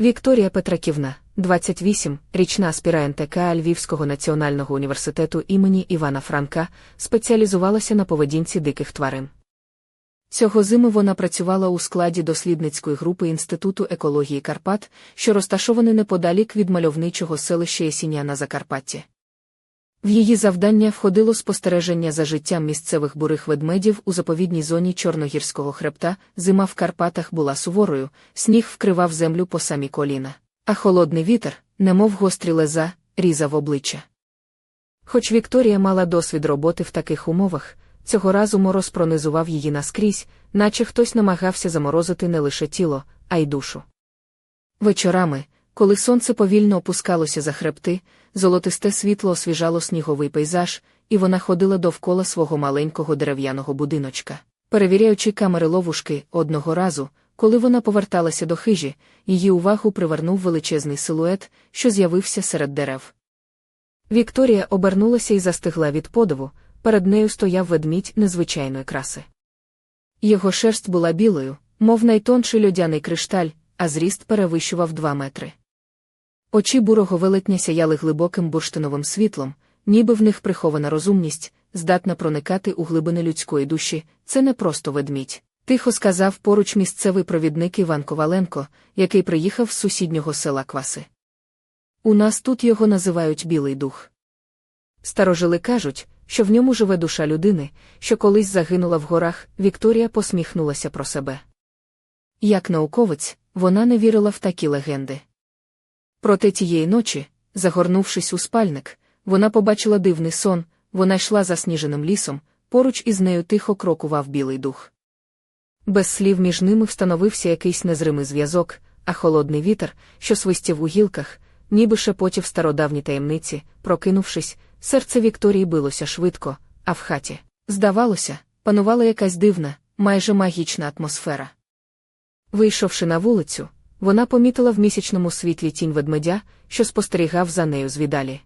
Вікторія Петраківна, 28, річна аспірантка Львівського національного університету імені Івана Франка, спеціалізувалася на поведінці диких тварин. Цього зиму вона працювала у складі дослідницької групи Інституту екології Карпат, що розташований неподалік від мальовничого селища Єсіня на Закарпатті. В її завдання входило спостереження за життям місцевих бурих ведмедів у заповідній зоні Чорногірського хребта, зима в Карпатах була суворою, сніг вкривав землю по самі коліна, а холодний вітер, немов гострі леза, різав обличчя. Хоч Вікторія мала досвід роботи в таких умовах, цього разу мороз пронизував її наскрізь, наче хтось намагався заморозити не лише тіло, а й душу. Вечорами, коли сонце повільно опускалося за хребти, золотисте світло освіжало сніговий пейзаж, і вона ходила довкола свого маленького дерев'яного будиночка. Перевіряючи камери ловушки, одного разу, коли вона поверталася до хижі, її увагу привернув величезний силует, що з'явився серед дерев. Вікторія обернулася і застигла від подиву, перед нею стояв ведмідь незвичайної краси. Його шерсть була білою, мов найтонший льодяний кришталь, а зріст перевищував два метри. Очі бурого велетня сяяли глибоким бурштиновим світлом, ніби в них прихована розумність, здатна проникати у глибини людської душі, це не просто ведмідь. Тихо сказав поруч місцевий провідник Іван Коваленко, який приїхав з сусіднього села Кваси. У нас тут його називають Білий дух. Старожили кажуть, що в ньому живе душа людини, що колись загинула в горах, Вікторія посміхнулася про себе. Як науковець, вона не вірила в такі легенди. Проте тієї ночі, загорнувшись у спальник, вона побачила дивний сон, вона йшла засніженим лісом, поруч із нею тихо крокував білий дух. Без слів між ними встановився якийсь незримий зв'язок, а холодний вітер, що свистів у гілках, ніби шепотів стародавні таємниці, прокинувшись, серце Вікторії билося швидко, а в хаті, здавалося, панувала якась дивна, майже магічна атмосфера. Вийшовши на вулицю, вона помітила в місячному світлі тінь ведмедя, що спостерігав за нею звідалі.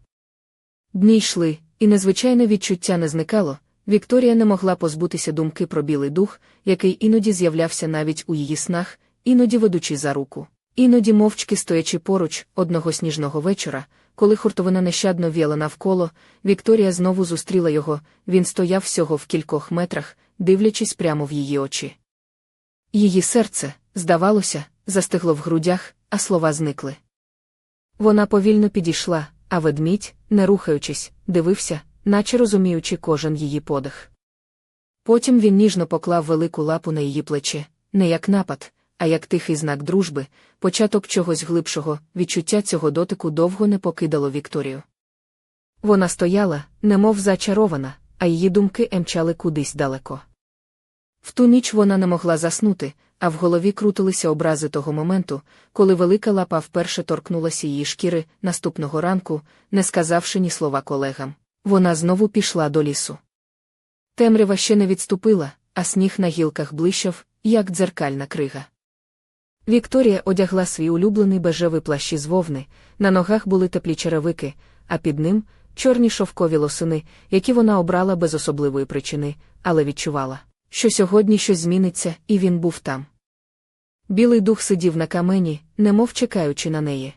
Дні йшли, і незвичайне відчуття не зникало. Вікторія не могла позбутися думки про білий дух, який іноді з'являвся навіть у її снах, іноді ведучи за руку. Іноді мовчки стоячи поруч одного сніжного вечора, коли хуртовина нещадно віяла навколо, Вікторія знову зустріла його, він стояв всього в кількох метрах, дивлячись прямо в її очі. Її серце, здавалося, застигло в грудях, а слова зникли. Вона повільно підійшла, а ведмідь, не рухаючись, дивився, наче розуміючи кожен її подих. Потім він ніжно поклав велику лапу на її плече, не як напад, а як тихий знак дружби, початок чогось глибшого, відчуття цього дотику довго не покидало Вікторію. Вона стояла, немов зачарована, а її думки емчали кудись далеко. В ту ніч вона не могла заснути, а в голові крутилися образи того моменту, коли велика лапа вперше торкнулася її шкіри наступного ранку, не сказавши ні слова колегам. Вона знову пішла до лісу. Темрява ще не відступила, а сніг на гілках блищав, як дзеркальна крига. Вікторія одягла свій улюблений бежевий плащ із вовни, на ногах були теплі черевики, а під ним чорні шовкові лосини, які вона обрала без особливої причини, але відчувала, що сьогодні щось зміниться, і він був там. Білий дух сидів на камені, немов чекаючи на неї.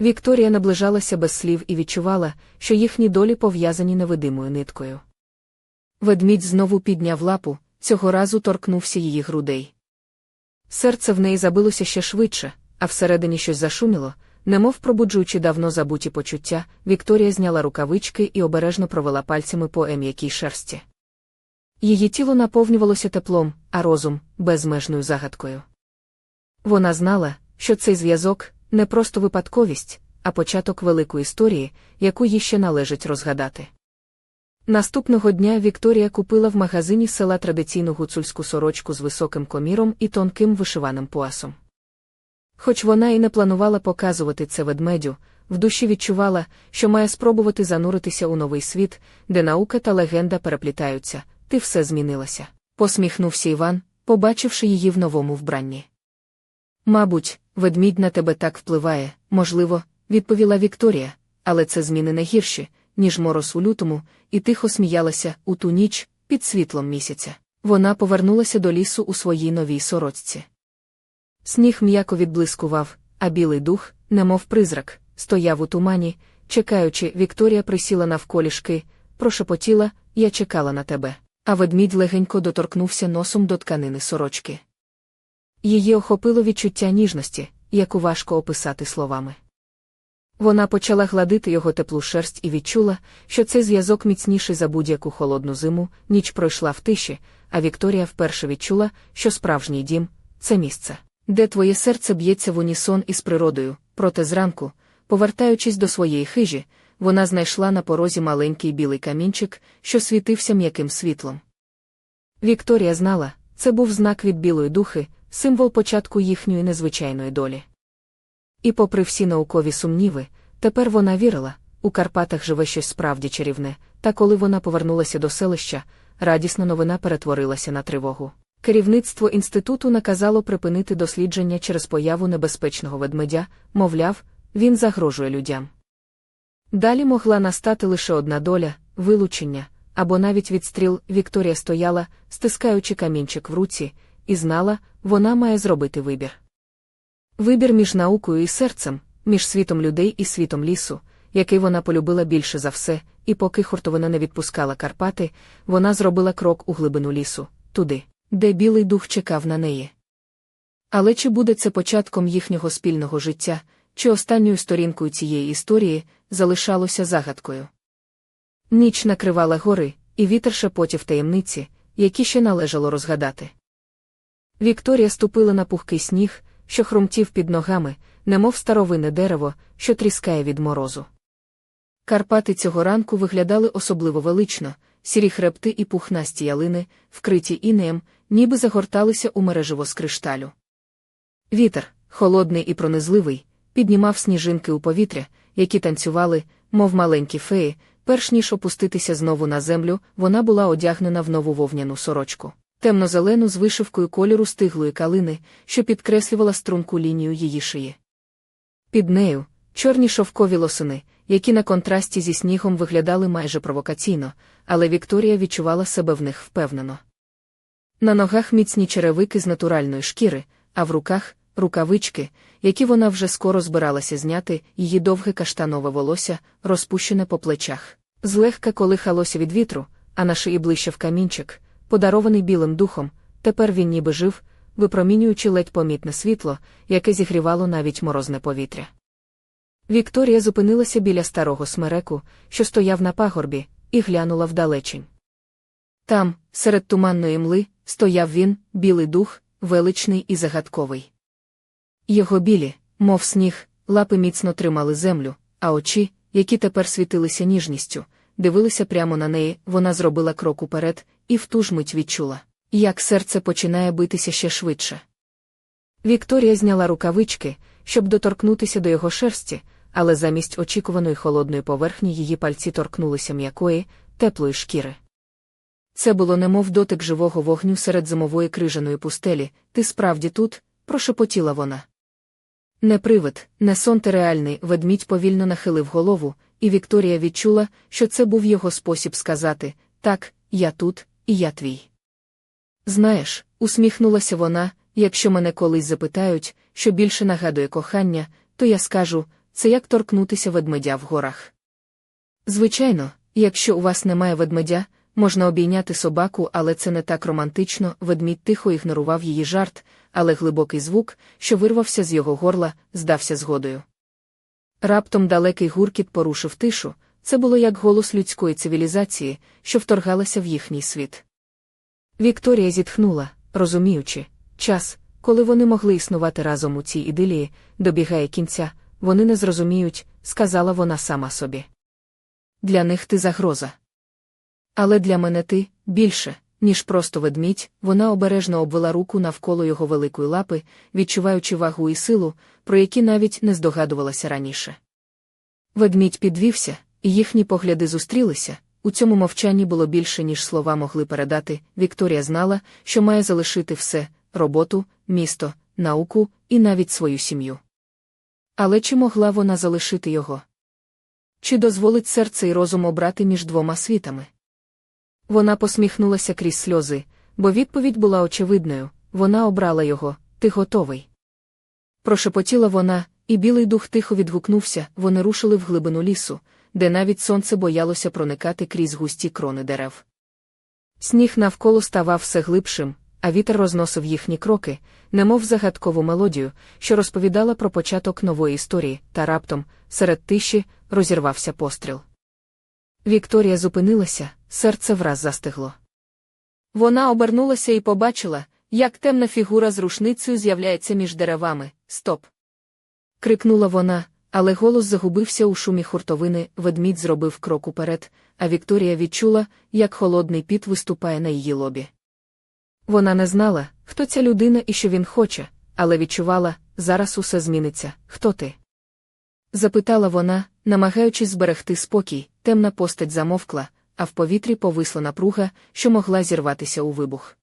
Вікторія наближалася без слів і відчувала, що їхні долі пов'язані невидимою ниткою. Ведмідь знову підняв лапу, цього разу торкнувся її грудей. Серце в неї забилося ще швидше, а всередині щось зашуміло, немов пробуджуючи давно забуті почуття, Вікторія зняла рукавички і обережно провела пальцями по ем'якій шерсті. Її тіло наповнювалося теплом, а розум безмежною загадкою. Вона знала, що цей зв'язок не просто випадковість, а початок великої історії, яку їй ще належить розгадати. Наступного дня Вікторія купила в магазині села традиційну гуцульську сорочку з високим коміром і тонким вишиваним поясом. Хоч вона і не планувала показувати це ведмедю, в душі відчувала, що має спробувати зануритися у новий світ, де наука та легенда переплітаються, ти все змінилася. Посміхнувся Іван, побачивши її в новому вбранні. Мабуть, ведмідь на тебе так впливає, можливо, відповіла Вікторія, але це зміни не гірші, ніж мороз у лютому, і тихо сміялася у ту ніч під світлом місяця. Вона повернулася до лісу у своїй новій сорочці. Сніг м'яко відблискував, а білий дух, немов призрак, стояв у тумані, чекаючи, Вікторія присіла навколішки, прошепотіла, я чекала на тебе. А ведмідь легенько доторкнувся носом до тканини сорочки. Її охопило відчуття ніжності, яку важко описати словами. Вона почала гладити його теплу шерсть і відчула, що цей зв'язок міцніший за будь-яку холодну зиму, ніч пройшла в тиші, а Вікторія вперше відчула, що справжній дім це місце, де твоє серце б'ється в унісон із природою, проте зранку, повертаючись до своєї хижі, вона знайшла на порозі маленький білий камінчик, що світився м'яким світлом. Вікторія знала, це був знак від білої духи, символ початку їхньої незвичайної долі. І, попри всі наукові сумніви, тепер вона вірила, у Карпатах живе щось справді чарівне, та коли вона повернулася до селища, радісна новина перетворилася на тривогу. Керівництво інституту наказало припинити дослідження через появу небезпечного ведмедя, мовляв, він загрожує людям. Далі могла настати лише одна доля вилучення, або навіть відстріл Вікторія стояла, стискаючи камінчик в руці, і знала, вона має зробити вибір. Вибір між наукою і серцем, між світом людей і світом лісу, який вона полюбила більше за все, і поки хуртовина не відпускала Карпати, вона зробила крок у глибину лісу, туди, де білий дух чекав на неї. Але чи буде це початком їхнього спільного життя, чи останньою сторінкою цієї історії залишалося загадкою? Ніч накривала гори, і вітер шепотів таємниці, які ще належало розгадати. Вікторія ступила на пухкий сніг, що хрумтів під ногами, немов старовинне дерево, що тріскає від морозу. Карпати цього ранку виглядали особливо велично, сірі хребти і пухнасті ялини, вкриті інеєм, ніби загорталися у мереживо з кришталю. Вітер, холодний і пронизливий, піднімав сніжинки у повітря, які танцювали, мов маленькі феї, перш ніж опуститися знову на землю, вона була одягнена в нову вовняну сорочку темно-зелену з вишивкою кольору стиглої калини, що підкреслювала струнку лінію її шиї. Під нею чорні шовкові лосини, які на контрасті зі снігом виглядали майже провокаційно, але Вікторія відчувала себе в них впевнено. На ногах міцні черевики з натуральної шкіри, а в руках рукавички, які вона вже скоро збиралася зняти, її довге каштанове волосся, розпущене по плечах. Злегка колихалося від вітру, а на шиї ближче в камінчик, подарований білим духом, тепер він ніби жив, випромінюючи ледь помітне світло, яке зігрівало навіть морозне повітря. Вікторія зупинилася біля старого смереку, що стояв на пагорбі, і глянула вдалечінь. Там, серед туманної мли, стояв він, білий дух, величний і загадковий. Його білі, мов сніг, лапи міцно тримали землю, а очі, які тепер світилися ніжністю, дивилися прямо на неї, вона зробила крок уперед, і в ту ж мить відчула, як серце починає битися ще швидше. Вікторія зняла рукавички, щоб доторкнутися до його шерсті, але замість очікуваної холодної поверхні її пальці торкнулися м'якої, теплої шкіри. Це було немов дотик живого вогню серед зимової крижаної пустелі, ти справді тут, прошепотіла вона. Не привид, не сон ти реальний, ведмідь повільно нахилив голову, і Вікторія відчула, що це був його спосіб сказати так, я тут, і я твій. Знаєш, усміхнулася вона, якщо мене колись запитають, що більше нагадує кохання, то я скажу це як торкнутися ведмедя в горах. Звичайно, якщо у вас немає ведмедя, можна обійняти собаку, але це не так романтично, ведмідь тихо ігнорував її жарт, але глибокий звук, що вирвався з його горла, здався згодою. Раптом далекий гуркіт порушив тишу, це було як голос людської цивілізації, що вторгалася в їхній світ. Вікторія зітхнула, розуміючи, час, коли вони могли існувати разом у цій ідилії, добігає кінця, вони не зрозуміють, сказала вона сама собі. Для них ти загроза. Але для мене ти більше, ніж просто ведмідь, вона обережно обвела руку навколо його великої лапи, відчуваючи вагу і силу, про які навіть не здогадувалася раніше. Ведмідь підвівся, і їхні погляди зустрілися. У цьому мовчанні було більше, ніж слова могли передати. Вікторія знала, що має залишити все роботу, місто, науку і навіть свою сім'ю. Але чи могла вона залишити його? Чи дозволить серце і розум обрати між двома світами? Вона посміхнулася крізь сльози, бо відповідь була очевидною вона обрала його, ти готовий. Прошепотіла вона, і білий дух тихо відгукнувся, вони рушили в глибину лісу, де навіть сонце боялося проникати крізь густі крони дерев. Сніг навколо ставав все глибшим, а вітер розносив їхні кроки, немов загадкову мелодію, що розповідала про початок нової історії, та раптом, серед тиші, розірвався постріл. Вікторія зупинилася, серце враз застигло. Вона обернулася і побачила, як темна фігура з рушницею з'являється між деревами. Стоп! крикнула вона, але голос загубився у шумі хуртовини, ведмідь зробив крок уперед, а Вікторія відчула, як холодний піт виступає на її лобі. Вона не знала, хто ця людина і що він хоче, але відчувала, зараз усе зміниться. Хто ти? запитала вона, намагаючись зберегти спокій, темна постать замовкла, а в повітрі повисла напруга, що могла зірватися у вибух.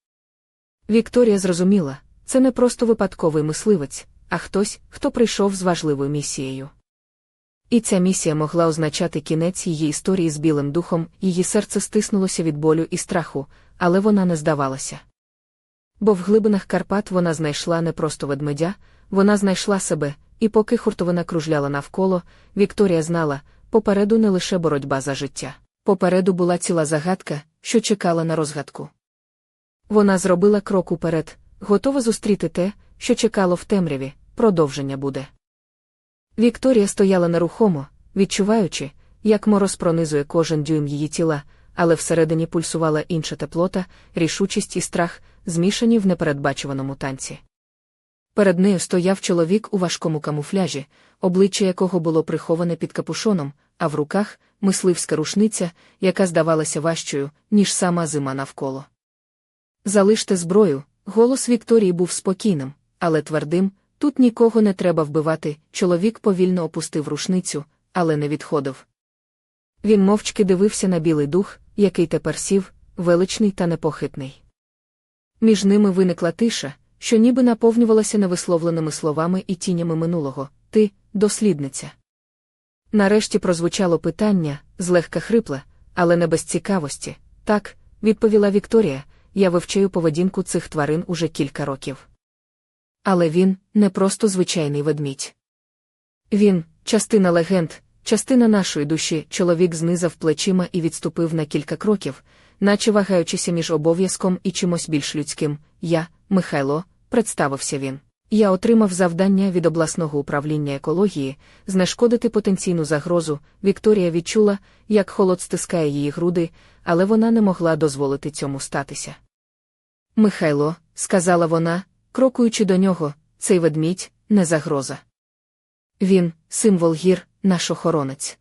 Вікторія зрозуміла, це не просто випадковий мисливець, а хтось, хто прийшов з важливою місією. І ця місія могла означати кінець її історії з білим духом, її серце стиснулося від болю і страху, але вона не здавалася. Бо в глибинах Карпат вона знайшла не просто ведмедя, вона знайшла себе, і поки хуртовина кружляла навколо, Вікторія знала, попереду не лише боротьба за життя. Попереду була ціла загадка, що чекала на розгадку. Вона зробила крок уперед, готова зустріти те, що чекало в темряві, продовження буде. Вікторія стояла нерухомо, відчуваючи, як мороз пронизує кожен дюйм її тіла, але всередині пульсувала інша теплота, рішучість і страх, змішані в непередбачуваному танці. Перед нею стояв чоловік у важкому камуфляжі, обличчя якого було приховане під капушоном, а в руках мисливська рушниця, яка здавалася важчою, ніж сама зима навколо. Залиште зброю, голос Вікторії був спокійним, але твердим, тут нікого не треба вбивати. Чоловік повільно опустив рушницю, але не відходив. Він мовчки дивився на білий дух, який тепер сів, величний та непохитний. Між ними виникла тиша, що ніби наповнювалася невисловленими словами і тінями минулого ти, дослідниця. Нарешті прозвучало питання, злегка хрипле, але не без цікавості. Так, відповіла Вікторія, я вивчаю поведінку цих тварин уже кілька років. Але він не просто звичайний ведмідь. Він частина легенд, частина нашої душі, чоловік знизав плечима і відступив на кілька кроків, наче вагаючися між обов'язком і чимось більш людським. Я, Михайло, представився він. Я отримав завдання від обласного управління екології знешкодити потенційну загрозу. Вікторія відчула, як холод стискає її груди, але вона не могла дозволити цьому статися. Михайло, сказала вона, крокуючи до нього, цей ведмідь не загроза. Він символ гір, наш охоронець.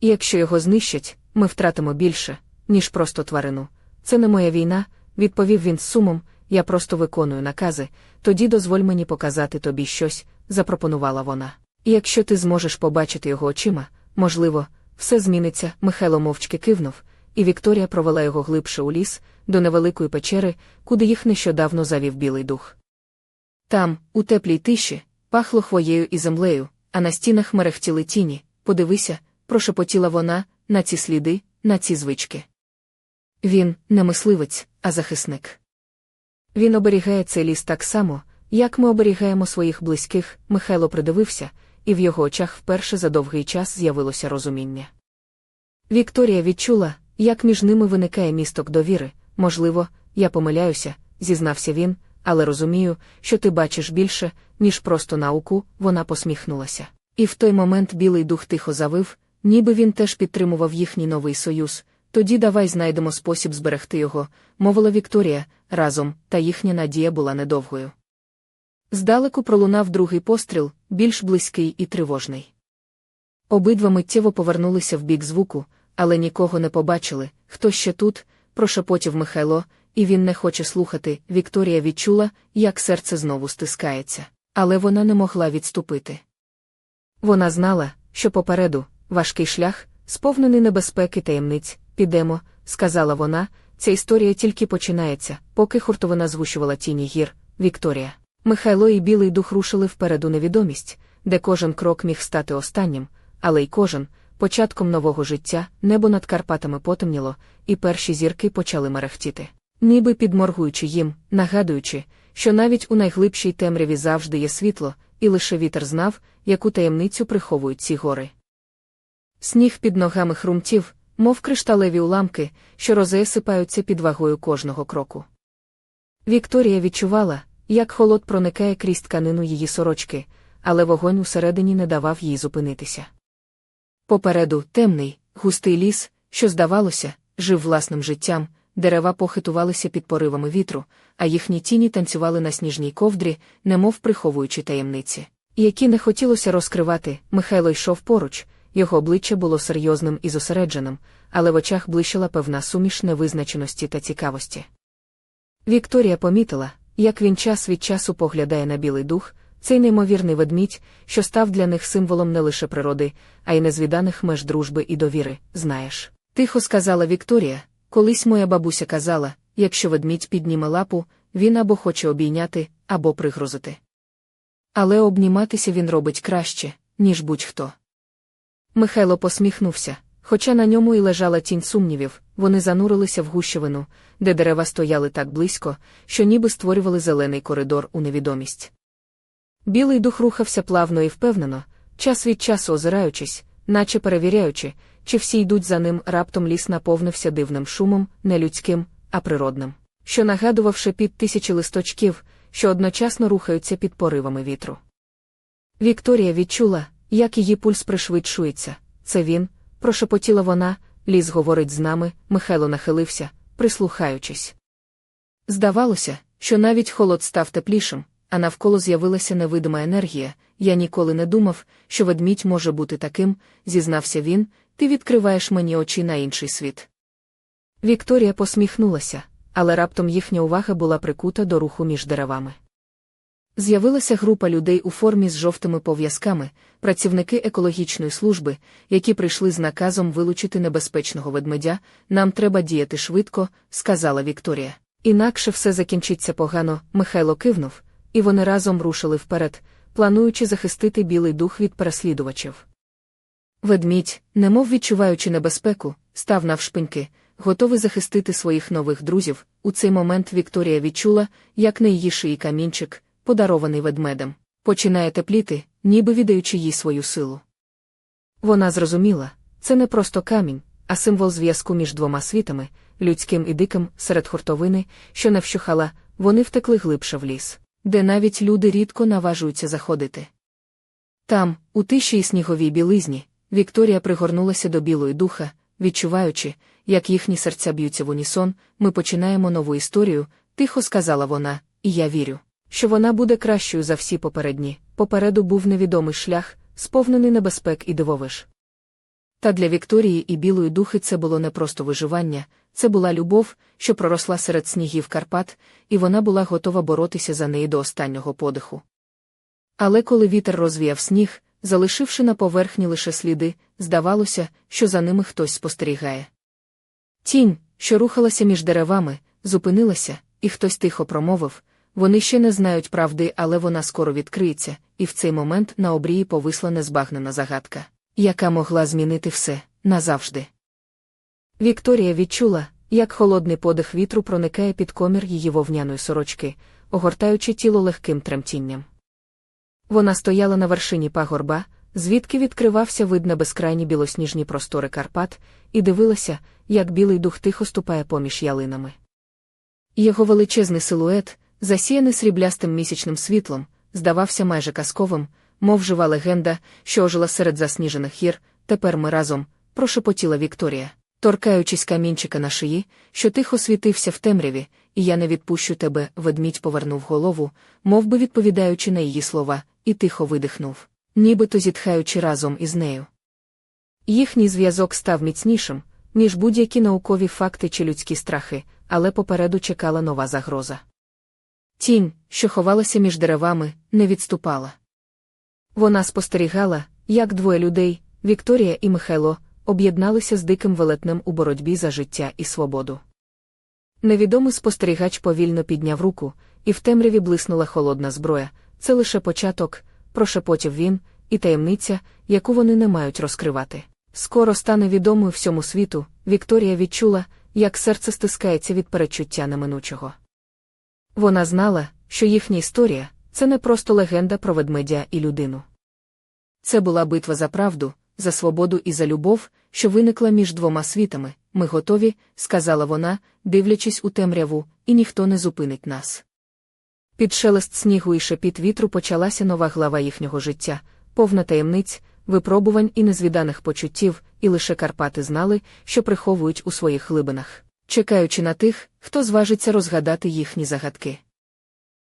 І якщо його знищать, ми втратимо більше, ніж просто тварину. Це не моя війна, відповів він з сумом, я просто виконую накази, тоді дозволь мені показати тобі щось, запропонувала вона. І якщо ти зможеш побачити його очима, можливо, все зміниться. Михайло мовчки кивнув, і Вікторія провела його глибше у ліс, до невеликої печери, куди їх нещодавно завів білий дух. Там, у теплій тиші, пахло хвоєю і землею, а на стінах мерехтіли тіні. Подивися, прошепотіла вона, на ці сліди, на ці звички. Він не мисливець, а захисник. Він оберігає цей ліс так само, як ми оберігаємо своїх близьких. Михайло придивився, і в його очах вперше за довгий час з'явилося розуміння. Вікторія відчула, як між ними виникає місток довіри. Можливо, я помиляюся, зізнався він, але розумію, що ти бачиш більше, ніж просто науку, вона посміхнулася. І в той момент білий дух тихо завив, ніби він теж підтримував їхній новий союз. Тоді давай знайдемо спосіб зберегти його, мовила Вікторія, разом, та їхня надія була недовгою. Здалеку пролунав другий постріл, більш близький і тривожний. Обидва миттєво повернулися в бік звуку, але нікого не побачили. Хто ще тут? Прошепотів Михайло, і він не хоче слухати. Вікторія відчула, як серце знову стискається, але вона не могла відступити. Вона знала, що попереду важкий шлях, сповнений небезпеки таємниць, підемо, сказала вона. Ця історія тільки починається, поки хуртовина згущувала тіні гір, Вікторія. Михайло і білий дух рушили вперед у невідомість, де кожен крок міг стати останнім, але й кожен початком нового життя, небо над Карпатами потемніло, і перші зірки почали мерехтіти, ніби підморгуючи їм, нагадуючи, що навіть у найглибшій темряві завжди є світло, і лише вітер знав, яку таємницю приховують ці гори. Сніг під ногами хрумтів, мов кришталеві уламки, що розесипаються під вагою кожного кроку. Вікторія відчувала, як холод проникає крізь тканину її сорочки, але вогонь усередині не давав їй зупинитися. Попереду темний, густий ліс, що, здавалося, жив власним життям, дерева похитувалися під поривами вітру, а їхні тіні танцювали на сніжній ковдрі, немов приховуючи таємниці. Які не хотілося розкривати, Михайло йшов поруч, його обличчя було серйозним і зосередженим, але в очах блищала певна суміш невизначеності та цікавості. Вікторія помітила, як він час від часу поглядає на білий дух, цей неймовірний ведмідь, що став для них символом не лише природи, а й незвіданих меж дружби і довіри, знаєш. Тихо сказала Вікторія, колись моя бабуся казала, якщо ведмідь підніме лапу, він або хоче обійняти, або пригрозити. Але обніматися він робить краще, ніж будь-хто. Михайло посміхнувся, хоча на ньому і лежала тінь сумнівів, вони занурилися в гущевину, де дерева стояли так близько, що ніби створювали зелений коридор у невідомість. Білий дух рухався плавно і впевнено, час від часу озираючись, наче перевіряючи, чи всі йдуть за ним, раптом ліс наповнився дивним шумом, не людським, а природним, що нагадував шепіт тисячі листочків, що одночасно рухаються під поривами вітру. Вікторія відчула, як її пульс пришвидшується. Це він, прошепотіла вона, ліс говорить з нами, Михайло нахилився, прислухаючись. Здавалося, що навіть холод став теплішим, а навколо з'явилася невидима енергія. Я ніколи не думав, що ведмідь може бути таким, зізнався він, ти відкриваєш мені очі на інший світ. Вікторія посміхнулася, але раптом їхня увага була прикута до руху між деревами. З'явилася група людей у формі з жовтими пов'язками, працівники екологічної служби, які прийшли з наказом вилучити небезпечного ведмедя. Нам треба діяти швидко, сказала Вікторія. Інакше все закінчиться погано. Михайло кивнув, і вони разом рушили вперед, плануючи захистити білий дух від переслідувачів. Ведмідь, немов відчуваючи небезпеку, став навшпиньки, готовий захистити своїх нових друзів. У цей момент Вікторія відчула, як на її шиї камінчик, подарований ведмедем, починає тепліти, ніби віддаючи їй свою силу. Вона зрозуміла, це не просто камінь, а символ зв'язку між двома світами, людським і диким, серед хуртовини, що не вщухала, вони втекли глибше в ліс, де навіть люди рідко наважуються заходити. Там, у тиші і сніговій білизні, Вікторія пригорнулася до білої духа, відчуваючи, як їхні серця б'ються в унісон, ми починаємо нову історію, тихо сказала вона, і я вірю, що вона буде кращою за всі попередні. Попереду був невідомий шлях, сповнений небезпек і дивовиж. Та для Вікторії і білої духи це було не просто виживання, це була любов, що проросла серед снігів Карпат, і вона була готова боротися за неї до останнього подиху. Але коли вітер розвіяв сніг, залишивши на поверхні лише сліди, здавалося, що за ними хтось спостерігає. Тінь, що рухалася між деревами, зупинилася, і хтось тихо промовив вони ще не знають правди, але вона скоро відкриється, і в цей момент на обрії повисла незбагнена загадка, яка могла змінити все назавжди. Вікторія відчула, як холодний подих вітру проникає під комір її вовняної сорочки, огортаючи тіло легким тремтінням. Вона стояла на вершині пагорба, звідки відкривався вид на безкрайні білосніжні простори Карпат, і дивилася, як білий дух тихо ступає поміж ялинами. Його величезний силует, засіяний сріблястим місячним світлом, здавався майже казковим, мов жива легенда, що ожила серед засніжених гір. Тепер ми разом, прошепотіла Вікторія, торкаючись камінчика на шиї, що тихо світився в темряві, і я не відпущу тебе, ведмідь повернув голову, мов би відповідаючи на її слова, і тихо видихнув, нібито зітхаючи разом із нею. Їхній зв'язок став міцнішим, ніж будь-які наукові факти чи людські страхи, але попереду чекала нова загроза. Тінь, що ховалася між деревами, не відступала. Вона спостерігала, як двоє людей, Вікторія і Михайло, об'єдналися з диким велетнем у боротьбі за життя і свободу. Невідомий спостерігач повільно підняв руку, і в темряві блиснула холодна зброя. Це лише початок, прошепотів він, і таємниця, яку вони не мають розкривати. Скоро стане відомою всьому світу, Вікторія відчула, як серце стискається від перечуття неминучого. Вона знала, що їхня історія це не просто легенда про ведмедя і людину. Це була битва за правду, за свободу і за любов, що виникла між двома світами. Ми готові, сказала вона, дивлячись у темряву, і ніхто не зупинить нас. Під шелест снігу і шепіт вітру почалася нова глава їхнього життя, повна таємниць, випробувань і незвіданих почуттів, і лише Карпати знали, що приховують у своїх глибинах, чекаючи на тих, хто зважиться розгадати їхні загадки.